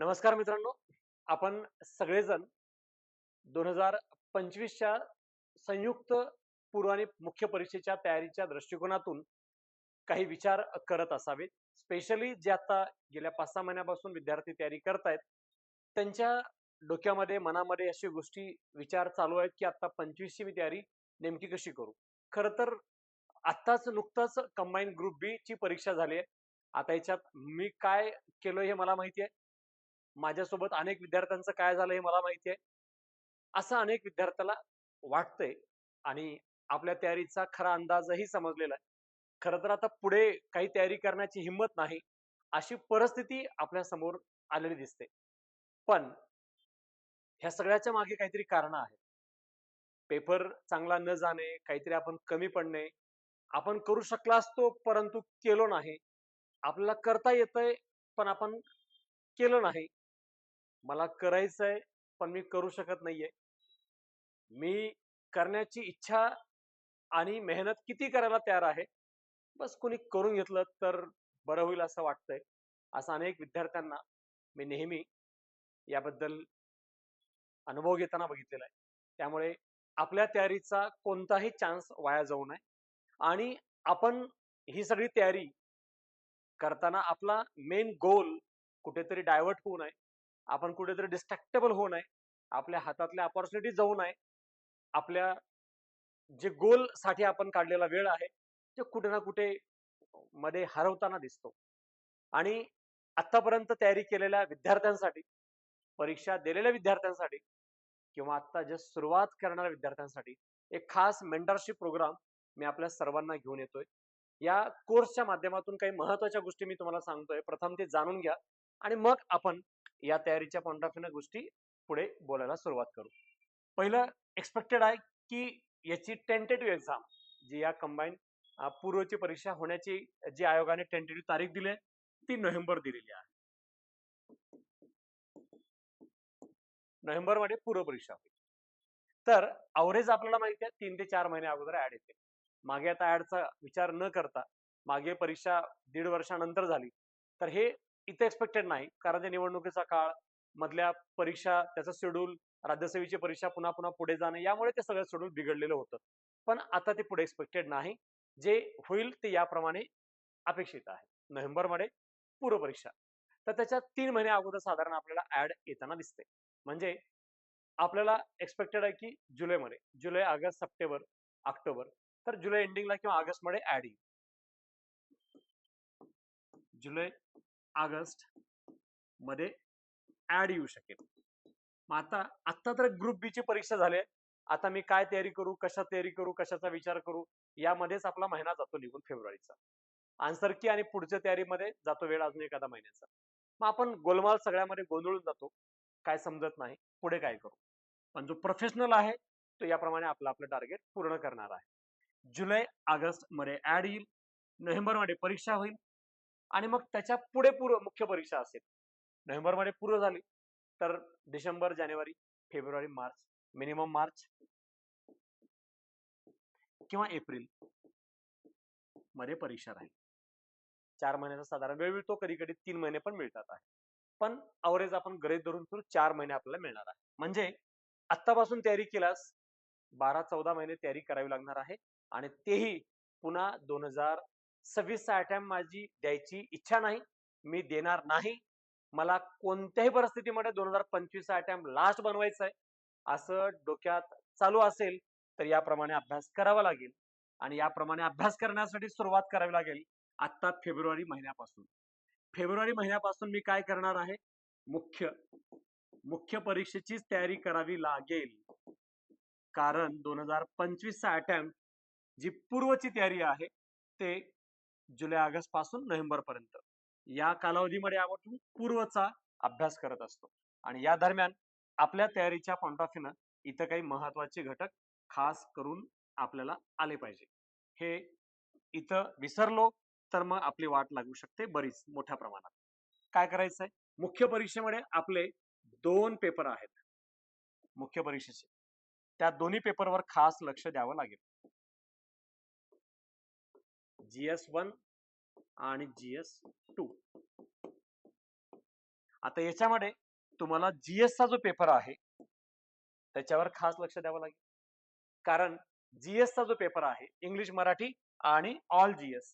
नमस्कार मित्रांनो. आपण सगळेजण दोन हजार पंचवीसच्या संयुक्त पूर्व आणि मुख्य परीक्षेच्या तयारीच्या दृष्टिकोनातून काही विचार करत असावेत. स्पेशली जे आता गेल्या पाच सहा महिन्यापासून विद्यार्थी तयारी करतायत त्यांच्या डोक्यामध्ये मनामध्ये अशी गोष्टी विचार चालू आहेत की आता पंचवीसची मी तयारी नेमकी कशी करू? खरं तर आत्ताच नुकताच कंबाईन ग्रुप बी ची परीक्षा झाली आहे. आता याच्यात मी काय केलो हे मला माहिती आहे. माझ्यासोबत अनेक विद्यार्थ्यांचं काय झालं हे मला माहिती आहे. असं अनेक विद्यार्थ्याला वाटतंय आणि आपल्या तयारीचा खरा अंदाजही समजलेला आहे. खरं तर आता पुढे काही तयारी करण्याची हिंमत नाही अशी परिस्थिती आपल्यासमोर आलेली दिसते. पण ह्या सगळ्याच्या मागे काहीतरी कारण आहेत. पेपर चांगला न जाणे काहीतरी आपण कमी पडणे आपण करू शकला असतो परंतु केलो नाही. आपल्याला करता येतंय पण आपण केलं नाही. मला करायचंय पण मी करू शकत नाहीये. मी करण्याची इच्छा आणि मेहनत किती करायला तयार आहे बस कोणी करून घेतलं तर बरं होईल असं वाटतंय. असं अनेक विद्यार्थ्यांना मी नेहमी याबद्दल अनुभव घेताना बघितलेला आहे. त्यामुळे आपल्या तयारीचा कोणताही चान्स वाया जाऊ नये आणि आपण ही सगळी तयारी करताना आपला मेन गोल कुठेतरी डायव्हर्ट होऊ नये. आपण कुठेतरी डिस्ट्रॅक्टेबल होऊ नये. आपल्या हातातल्या अपॉर्च्युनिटी जाऊ नये. आपल्या जे गोलसाठी आपण काढलेला वेळ आहे ते कुठे ना कुठे मध्ये हरवताना दिसतो. आणि आतापर्यंत तयारी केलेल्या विद्यार्थ्यांसाठी परीक्षा दिलेल्या विद्यार्थ्यांसाठी किंवा आता जे सुरुवात करणाऱ्या विद्यार्थ्यांसाठी एक खास मेंटरशिप प्रोग्राम मी आपल्या सर्वांना घेऊन येतोय. या कोर्सच्या माध्यमातून काही महत्त्वाच्या गोष्टी मी तुम्हाला सांगतोय. प्रथम ते जाणून घ्या आणि मग आपण या तयारीच्या पॉईंट ऑफ व्ह्यू गोष्टी पुढे बोलायला सुरुवात करू. पहिलं एक्सपेक्टेड आहे की याची टेंटेटिव्ह एक्झाम जी या कंबाईन पूर्वची परीक्षा होण्याची जी आयोगाने टेंटेटिव्ह तारीख दिली आहे ती नोव्हेंबर दिलेली आहे. नोव्हेंबरमध्ये पूर्व परीक्षा होईल. तर अवरेज आपल्याला माहिती आहे तीन ते चार महिने अगोदर ऍड येते मागे आता ऍडचा विचार न करता मागे परीक्षा दीड वर्षानंतर झाली तर हे इथे एक्सपेक्टेड नाही. कारण ते निवडणुकीचा काळ मधल्या परीक्षा त्याचं शेड्यूल राज्यसेवेची परीक्षा पुन्हा पुन्हा पुढे जाणे यामुळे ते सगळं शेड्यूल बिघडलेलं होतं. पण आता ते पुढे एक्सपेक्टेड नाही. जे होईल ते याप्रमाणे अपेक्षित आहे. नोव्हेंबरमध्ये पूर्व परीक्षा तर त्याच्या तीन महिने अगोदर साधारण आपल्याला ऍड येताना दिसते. म्हणजे आपल्याला एक्सपेक्टेड आहे की जुलैमध्ये जुलै ऑगस्ट सप्टेंबर ऑक्टोबर तर जुलै एंडिंगला किंवा ऑगस्टमध्ये ऍड येईल. जुलै ऑगस्टमध्ये ऍड येऊ शकेल. मग आता आत्ता तर ग्रुप बी ची परीक्षा झाली आता मी काय तयारी करू कशा तयारी करू कशाचा विचार करू यामध्येच आपला महिना जातो निघून फेब्रुवारीचा. आन्सर की आणि पुढच्या तयारीमध्ये जातो वेळ अजून एखादा महिन्याचा. मग आपण गोलमाल सगळ्यामध्ये गोंधळून जातो. काय समजत नाही पुढे काय करू? पण जो प्रोफेशनल आहे तो याप्रमाणे आपलं आपलं टार्गेट पूर्ण करणार आहे. जुलै ऑगस्टमध्ये ऍड येईल. नोव्हेंबरमध्ये परीक्षा होईल. आणि मग त्याच्या पुढे पूर्व मुख्य परीक्षा असेल. नोव्हेंबरमध्ये पूर्व झाली तर डिसेंबर जानेवारी फेब्रुवारी मार्च मिनिमम मार्च किंवा एप्रिलमध्ये परीक्षा राहील. चार महिन्याचा साधारण वेळ मिळतो कधी कधी तीन महिने पण मिळतात आहे. पण अवरेज आपण गरज धरून तर चार महिने आपल्याला मिळणार आहे. म्हणजे आत्तापासून तयारी केल्यास बारा चौदा महिने तयारी करावी लागणार आहे आणि तेही पुन्हा दोन हजार सव्वीसचा अटेम्प्ट माझी द्यायची इच्छा नाही मी देणार नाही. मला कोणत्याही परिस्थितीमध्ये दोन हजार पंचवीसचा अटेम्प्ट लास्ट बनवायचं आहे. असं डोक्यात चालू असेल तर याप्रमाणे अभ्यास करावा लागेल. आणि याप्रमाणे अभ्यास करण्यासाठी सुरुवात करावी लागेल आत्ता फेब्रुवारी महिन्यापासून. फेब्रुवारी महिन्यापासून मी काय करणार आहे? मुख्य मुख्य परीक्षेचीच तयारी करावी लागेल. कारण दोन हजार पंचवीसचा अटेम्प्ट जी पूर्वची तयारी आहे ते जुलै ऑगस्टपासून नोव्हेंबर पर्यंत. या कालावधीमध्ये आपण पूर्वचा अभ्यास करत असतो. आणि या दरम्यान आपल्या तयारीच्या पॉइंट ऑफ व्ह्यूनं इथं काही महत्त्वाचे घटक खास करून आपल्याला आले पाहिजे. हे इथं विसरलो तर मग आपली वाट लागू शकते बरीच मोठ्या प्रमाणात. काय करायचंय? मुख्य परीक्षेमध्ये आपले दोन पेपर आहेत. मुख्य परीक्षेचे. त्या दोन्ही पेपरवर खास लक्ष द्यावं लागेल. जीएस वन आणि जीएस टू. आता याच्यामध्ये तुम्हाला जीएस चा जो पेपर आहे त्याच्यावर खास लक्ष द्यावं लागेल. कारण जीएस चा जो पेपर आहे इंग्लिश मराठी आणि ऑल जीएस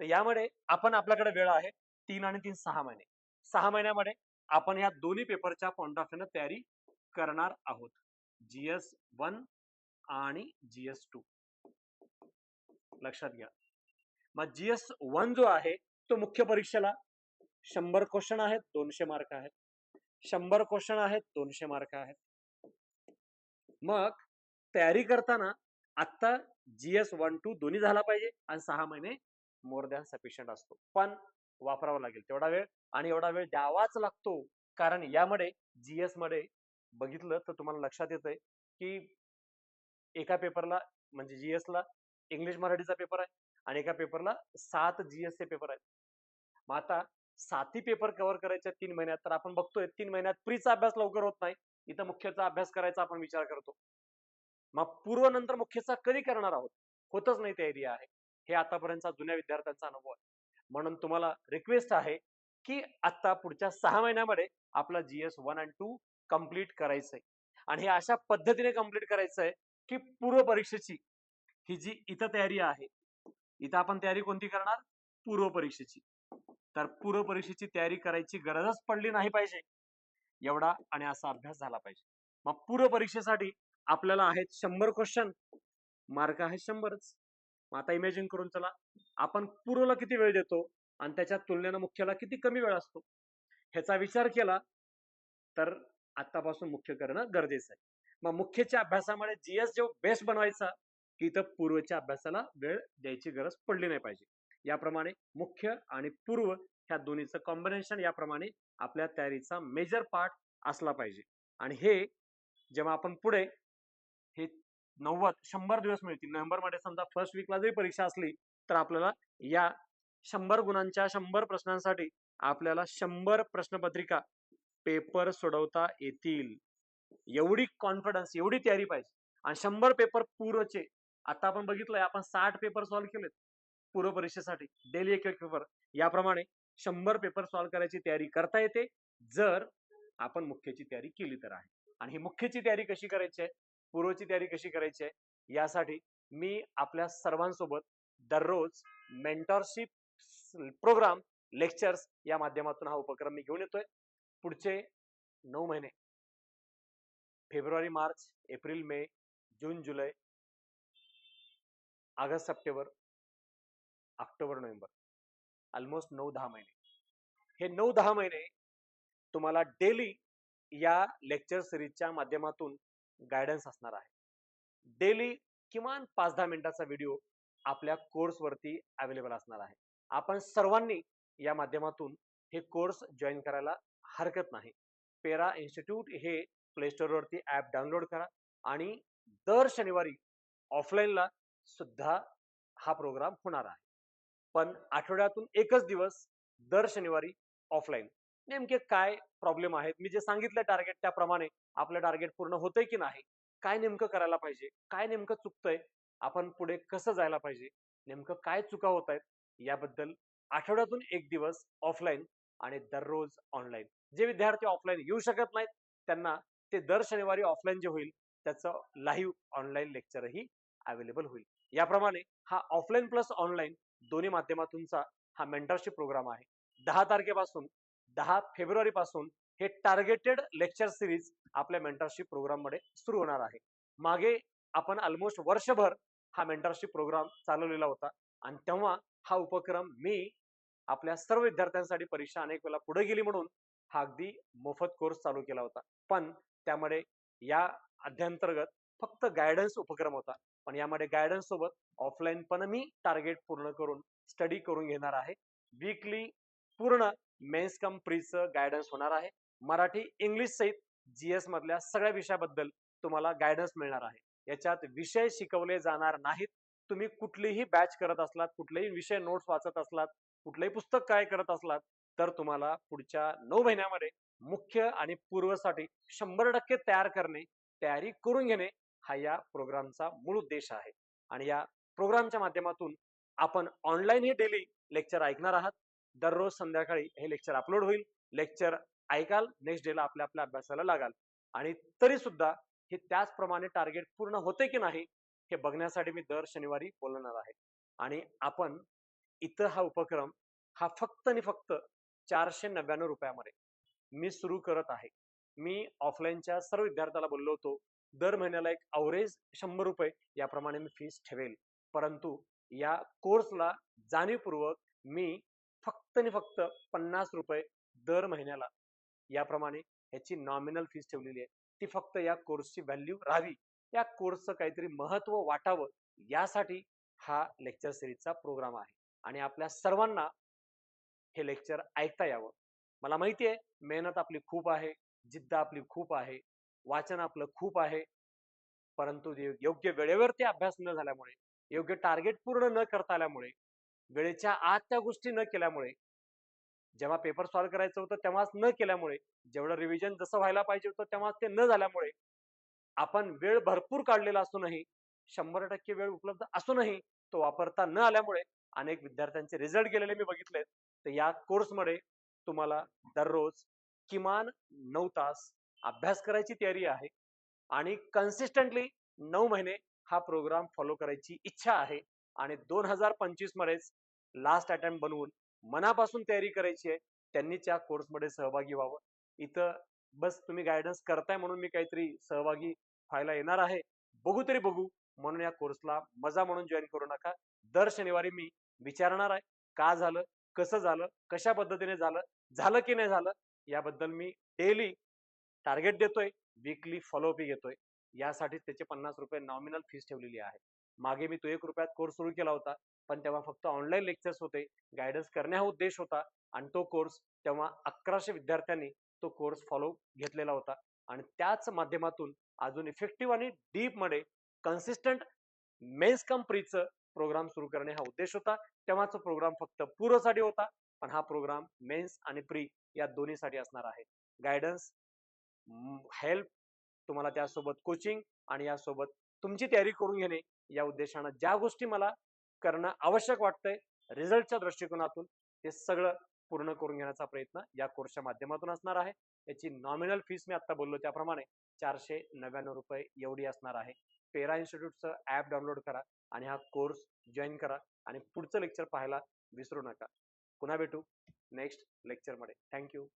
तर यामध्ये आपण आपल्याकडे वेळ आहे तीन आणि तीन सहा महिने. सहा महिन्यामध्ये आपण या दोन्ही पेपरच्या पॉइंट ऑफ व्ह्यूनं तयारी करणार आहोत. जीएस वन आणि जीएस टू. लक्षात घ्या. मग जीएस वन जो आहे तो मुख्य परीक्षेला शंभर क्वेश्चन आहेत दोनशे मार्क आहेत. शंभर क्वेश्चन आहेत दोनशे मार्क आहेत. मग तयारी करताना आता जीएस वन टू दोन्ही झाला पाहिजे आणि सहा महिने मोर दॅन सफिशियंट असतो. पण वापरावा लागेल तेवढा वेळ आणि एवढा वेळ द्यावाच लागतो. कारण यामध्ये जीएसमध्ये बघितलं तर तुम्हाला लक्षात येतंय की एका पेपरला म्हणजे जीएस ला इंग्लिश मराठीचा पेपर आहे. आणि एका पेपरला सात जीएस पेपर आहेत. मग आता साती पेपर कव्हर करायचे तीन महिन्यात तर आपण बघतोय तीन महिन्यात प्रीचा अभ्यास लवकर होत नाही. इथं मुख्यचा अभ्यास करायचा आपण विचार करतो. मग पूर्व नंतर मुख्यचा कधी करणार आहोत? होतच नाही तयारी आहे. हे आतापर्यंतचा जुन्या विद्यार्थ्यांचा अनुभव आहे. म्हणून तुम्हाला रिक्वेस्ट आहे की आता पुढच्या सहा महिन्यामध्ये आपला GS one and two complete करायचंय. आणि हे अशा पद्धतीने कंप्लीट करायचंय की पूर्व परीक्षेची ही जी इथं तयारी आहे इथं आपण तयारी कोणती करणार? पूर्व परीक्षेची. तर पूर्व परीक्षेची तयारी करायची गरजच पडली नाही पाहिजे. एवढा आणि असा अभ्यास झाला पाहिजे. मग पूर्व परीक्षेसाठी आपल्याला आहेत शंभर क्वेश्चन मार्क आहेत शंभरच. मग आता इमॅजिन करून चला आपण पूर्वला किती वेळ देतो? आणि त्याच्या तुलनेनं मुख्याला किती कमी वेळ असतो? ह्याचा विचार केला तर आतापासून मुख्य करणं गरजेचं आहे. मग मुख्यच्या अभ्यासामध्ये जीएस जो बेस्ट बनवायचा की इथं पूर्वच्या अभ्यासाला वेळ द्यायची गरज पडली नाही पाहिजे. याप्रमाणे मुख्य आणि पूर्व ह्या दोन्हीचं कॉम्बिनेशन याप्रमाणे आपल्या तयारीचा मेजर पार्ट असला पाहिजे. आणि हे जेव्हा आपण पुढे हे नव्वद शंभर दिवस मिळतील. नोव्हेंबरमध्ये समजा फर्स्ट वीकला जरी परीक्षा असली तर आपल्याला या शंभर गुणांच्या शंभर प्रश्नांसाठी आपल्याला शंभर प्रश्नपत्रिका पेपर सोडवता येतील. एवढी कॉन्फिडन्स एवढी तयारी पाहिजे. आणि शंभर पेपर पूर्वचे आता आपण बघितलंय आपण साठ पेपर सॉल्व्ह केलेत पूर्व परीक्षेसाठी. डेली एक एक पेपर याप्रमाणे शंभर पेपर सॉल्व्ह करायची तयारी करता येते जर आपण मुख्यची तयारी केली तर आहे. आणि ही मुख्यची तयारी कशी करायची आहे? पूर्वची तयारी कशी करायची आहे? यासाठी मी आपल्या सर्वांसोबत दररोज मेंटॉरशिप प्रोग्राम लेक्चर्स या माध्यमातून हा उपक्रम मी घेऊन येतोय. पुढचे नऊ महिने. फेब्रुवारी मार्च एप्रिल मे जून जुलै August September October November. Almost नऊ दहा महिने. हे नऊ दहा महिने तुम्हाला डेली या लेक्चर सिरीजच्या माध्यमातून गायडन्स असणार आहे. डेली किमान पाच दहा मिनिटाचा व्हिडिओ आपल्या कोर्सवरती अवेलेबल असणार आहे. आपण सर्वांनी या माध्यमातून हे कोर्स जॉईन करायला हरकत नाही. पेरा इन्स्टिट्यूट हे प्ले स्टोअरवरती ॲप डाउनलोड करा आणि दर शनिवारी ऑफलाईनला सुद्धा हा प्रोग्राम होणार आहे. पण आठवड्यातून एकच दिवस दर शनिवारी ऑफलाईन नेमके काय प्रॉब्लेम आहेत? मी जे सांगितलं टार्गेट त्याप्रमाणे आपलं टार्गेट पूर्ण होतंय की नाही? काय नेमकं करायला पाहिजे? काय नेमकं चुकतंय? आपण पुढे कसं जायला पाहिजे? नेमकं काय चुका होत आहेत याबद्दल आठवड्यातून एक दिवस ऑफलाईन आणि दररोज ऑनलाईन जे विद्यार्थी ऑफलाईन येऊ शकत नाहीत त्यांना ते दर शनिवारी ऑफलाईन जे होईल त्याचं लाईव्ह ऑनलाईन लेक्चरही अवेलेबल होईल. याप्रमाणे हा ऑफलाईन प्लस ऑनलाईन दोन्ही माध्यमातूनचा हा मेंटरशिप प्रोग्राम आहे. दहा तारखेपासून दहा फेब्रुवारी पासून हे टार्गेटेड लेक्चर सिरीज आपल्या मेंटरशिप प्रोग्राममध्ये सुरू होणार आहे. मागे आपण ऑलमोस्ट वर्षभर हा मेंटरशिप प्रोग्राम चालवलेला होता आणि तेव्हा हा उपक्रम मी आपल्या सर्व विद्यार्थ्यांसाठी परीक्षा अनेक वेळा पुढे गेली म्हणून हा अगदी मोफत कोर्स चालू केला होता. पण त्यामध्ये या अध्यांतर्गत फक्त गायडन्स उपक्रम होता. पण यामध्ये गायडन्स सोबत ऑफलाईन पण मी टार्गेट पूर्ण करून स्टडी करून घेणार आहे. वीकली पूर्ण मेन्स कम प्रीचं गायडन्स होणार आहे. मराठी इंग्लिश सहित जीएस मधल्या सगळ्या विषयाबद्दल तुम्हाला गायडन्स मिळणार आहे. याच्यात विषय शिकवले जाणार नाहीत. तुम्ही कुठलीही बॅच करत असलात कुठलेही विषय नोट्स वाचत असलात कुठलंही पुस्तक काय करत असलात तर तुम्हाला पुढच्या नऊ महिन्यामध्ये मुख्य आणि पूर्वसाठी शंभर टक्के तयार करणे तयारी करून घेणे हा या प्रोग्रामचा मूळ उद्देश आहे. आणि या प्रोग्रामच्या माध्यमातून आपण ऑनलाईन हे डेली लेक्चर ऐकणार आहात. दररोज संध्याकाळी हे लेक्चर अपलोड होईल. लेक्चर ऐकाल नेक्स्ट डेला आपल्या आपल्या अभ्यासाला लागाल. आणि तरी सुद्धा हे त्याचप्रमाणे टार्गेट पूर्ण होते की नाही हे बघण्यासाठी मी दर शनिवारी बोलणार आहे. आणि आपण इतर हा उपक्रम हा फक्त आणि फक्त चारशे नव्याण्णव रुपयामध्ये मी सुरू करत आहे. मी ऑफलाईनच्या सर्व विद्यार्थ्याला बोललो होतो दर महिन्याला एक अवरेज शंभर रुपये याप्रमाणे मी फीस ठेवेल. परंतु या कोर्सला जाणीवपूर्वक मी फक्त आणि फक्त पन्नास रुपये दर महिन्याला याप्रमाणे ह्याची नॉमिनल फीस ठेवलेली आहे. ती फक्त या कोर्सची व्हॅल्यू राहावी. या कोर्सचं काहीतरी महत्त्व वाटावं यासाठी हा लेक्चर सिरीजचा प्रोग्राम आहे. आणि आपल्या सर्वांना हे लेक्चर ऐकता यावं. मला माहिती आहे मेहनत आपली खूप आहे जिद्द आपली खूप आहे. वाचन आपलं खूप आहे. परंतु योग्य वेळेवर ते अभ्यास न झाल्यामुळे योग्य टार्गेट पूर्ण न करता आल्यामुळे वेळेच्या आत त्या गोष्टी न केल्यामुळे जेव्हा पेपर सॉल्व्ह करायचं होतं तेव्हाच न केल्यामुळे जेवढं रिव्हिजन जसं व्हायला पाहिजे होतं तेव्हाच ते न झाल्यामुळे आपण वेळ भरपूर काढलेला असूनही शंभर टक्के वेळ उपलब्ध असूनही तो वापरता न आल्यामुळे अनेक विद्यार्थ्यांचे रिझल्ट गेलेले मी बघितलेत. तर या कोर्समध्ये तुम्हाला दररोज किमान नऊ तास अभ्यास करायची तयारी आहे आणि कन्सिस्टंटली नऊ महिने हा प्रोग्राम फॉलो करायची इच्छा आहे आणि दोन हजार पंचवीस मध्येच लास्ट अटेम्प्ट बनवून मनापासून तयारी करायची आहे. त्यांनी त्या कोर्समध्ये सहभागी व्हावं. इथं बस तुम्ही गायडन्स करताय म्हणून मी काहीतरी सहभागी व्हायला येणार आहे. बघू तरी बघू. म्हणून या कोर्सला मजा म्हणून जॉईन करू नका. दर शनिवारी मी विचारणार आहे का झालं कसं झालं कशा पद्धतीने झालं झालं की नाही झालं याबद्दल मी डेली टार्गेट देतोय वीकली फॉलोअपही घेतोय. यासाठी त्याचे पन्नास रुपये नॉमिनल फीस ठेवलेली आहे. मागे मी तो एक रुपयात कोर्स सुरू केला होता पण तेव्हा फक्त ऑनलाईन लेक्चर्स होते गायडन्स करणे हा उद्देश होता आणि तो कोर्स तेव्हा अकराशे विद्यार्थ्यांनी तो कोर्स फॉलो घेतलेला होता. आणि त्याच माध्यमातून अजून इफेक्टिव्ह आणि डीपमध्ये कन्सिस्टंट मेन्स कम प्रीचं प्रोग्राम सुरू करणे हा उद्देश होता. तेव्हाचा प्रोग्राम फक्त पूर्वसाठी होता पण हा प्रोग्राम मेन्स आणि प्री या दोन्हीसाठी असणार आहे. गायडन्स हेल्प तुम्हाला त्यासोबत कोचिंग आणि यासोबत तुमची तयारी करून घेणे या उद्देशानं ज्या गोष्टी मला करणं आवश्यक वाटतंय रिझल्टच्या दृष्टिकोनातून ते सगळं पूर्ण करून घेण्याचा प्रयत्न या कोर्सच्या माध्यमातून असणार आहे. याची नॉमिनल फीस मी आता बोललो त्याप्रमाणे चारशे नव्याण्णव रुपये एवढी असणार आहे. पेरा इन्स्टिट्यूटचं ॲप डाउनलोड करा आणि हा कोर्स जॉईन करा आणि पुढचं लेक्चर पाहायला विसरू नका. पुन्हा भेटू नेक्स्ट लेक्चरमध्ये थँक्यू